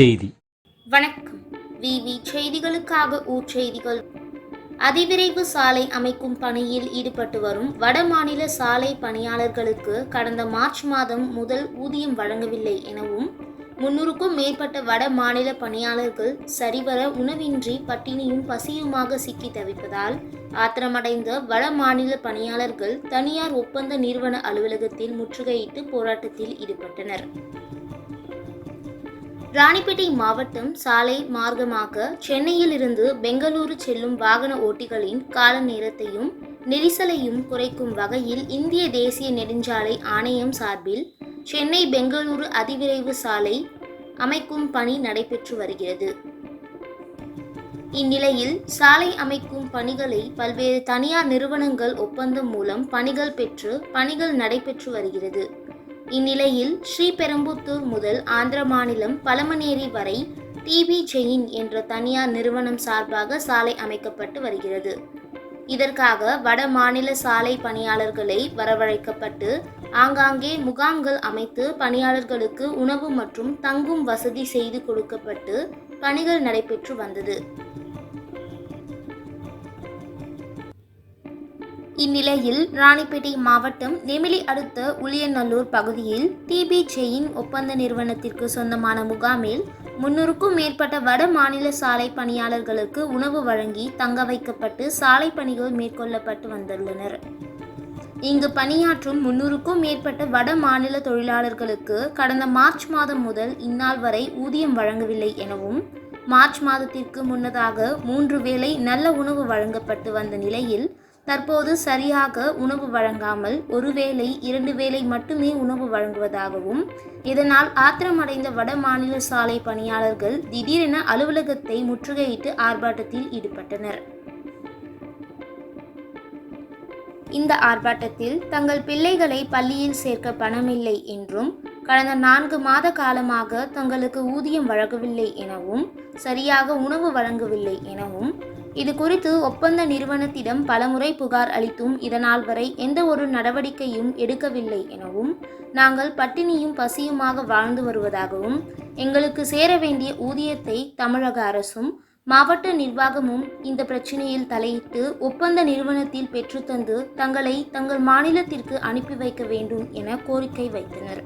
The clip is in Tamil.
செய்தி. வணக்கம். விவி செய்திகளுக்காக ஊர்ச்செய்திகள் அதிவிரைவு சாலை அமைக்கும் பணியில் ஈடுபட்டு வரும் வடமாநில சாலை பணியாளர்களுக்கு கடந்த மார்ச் மாதம் முதல் ஊதியம் வழங்கவில்லை எனவும் முன்னூறுக்கும் மேற்பட்ட வட மாநில பணியாளர்கள் சரிவர உணவின்றி பட்டினியும் பசியுமாக சிக்கி தவிப்பதால் ஆத்திரமடைந்த வட மாநில பணியாளர்கள் தனியார் ஒப்பந்த நிறுவன அலுவலகத்தில் முற்றுகையிட்டு போராட்டத்தில் ஈடுபட்டனர். ராணிப்பேட்டை மாவட்டம் சாலை மார்க்கமாக சென்னையில் இருந்து பெங்களூரு செல்லும் வாகன ஓட்டிகளின் கால நேரத்தையும் நெரிசலையும் குறைக்கும் வகையில் இந்திய தேசிய நெடுஞ்சாலை ஆணையம் சார்பில் சென்னை பெங்களூரு அதிவிரைவு சாலை அமைக்கும் பணி நடைபெற்று வருகிறது. இந்நிலையில் சாலை அமைக்கும் பணிகளை பல்வேறு தனியார் நிறுவனங்கள் ஒப்பந்தம் மூலம் பணிகள் பெற்று பணிகள் நடைபெற்று வருகிறது. இந்நிலையில் ஸ்ரீபெரும்புத்தூர் முதல் ஆந்திர மாநிலம் பழமநேரி வரை டிபி ஜெயின் என்ற தனியார் நிறுவனம் சார்பாக சாலை அமைக்கப்பட்டு வருகிறது. இதற்காக வட மாநில சாலை பணியாளர்களை வரவழைக்கப்பட்டு ஆங்காங்கே முகாம்கள் அமைத்து பணியாளர்களுக்கு உணவு மற்றும் தங்கும் வசதி செய்து கொடுக்கப்பட்டு பணிகள் நடைபெற்று வந்தது. இந்நிலையில் ராணிப்பேட்டை மாவட்டம் நெமிலி அடுத்த உளியநல்லூர் பகுதியில் டிபிஜெயின் ஒப்பந்த நிறுவனத்திற்கு சொந்தமான முகாமில் முன்னூறுக்கும் மேற்பட்ட வட மாநில சாலை பணியாளர்களுக்கு உணவு வழங்கி தங்க வைக்கப்பட்டு சாலை பணிகள் மேற்கொள்ளப்பட்டு வந்துள்ளனர். இங்கு பணியாற்றும் முன்னூறுக்கும் மேற்பட்ட வட மாநில தொழிலாளர்களுக்கு கடந்த மார்ச் மாதம் முதல் இந்நாள் வரை ஊதியம் வழங்கவில்லை எனவும் மார்ச் மாதத்திற்கு முன்னதாக மூன்று வேளை நல்ல உணவு வழங்கப்பட்டு வந்த நிலையில் தற்போது சரியாக உணவு வழங்காமல் ஒருவேளை இரண்டு வேளை மட்டுமே உணவு வழங்குவதாகவும் இதனால் ஆத்திரமடைந்த வட மாநில சாலை பணியாளர்கள் திடீரென அலுவலகத்தை முற்றுகையிட்டு ஆர்ப்பாட்டத்தில் ஈடுபட்டனர். இந்த ஆர்ப்பாட்டத்தில் தங்கள் பிள்ளைகளை பள்ளியில் சேர்க்க பணமில்லை என்றும் கடந்த நான்கு மாத காலமாக தங்களுக்கு ஊதியம் வழங்கவில்லை எனவும் சரியாக உணவு வழங்கவில்லை எனவும் இது குறித்து ஒப்பந்த நிறுவனத்திடம் பலமுறை புகார் அளித்தும் இதனால் வரை எந்த ஒரு நடவடிக்கையும் எடுக்கவில்லை எனவும் நாங்கள் பட்டினியும் பசியுமாக வாழ்ந்து வருவதாகவும் எங்களுக்கு சேர வேண்டிய ஊதியத்தை தமிழக அரசும் மாவட்ட நிர்வாகமும் இந்த பிரச்சனையில் தலையிட்டு ஒப்பந்த நிறுவனத்தில் பெற்றுத்தந்து தங்களை தங்கள் மாநிலத்திற்கு அனுப்பி வைக்க வேண்டும் என கோரிக்கை வைத்தனர்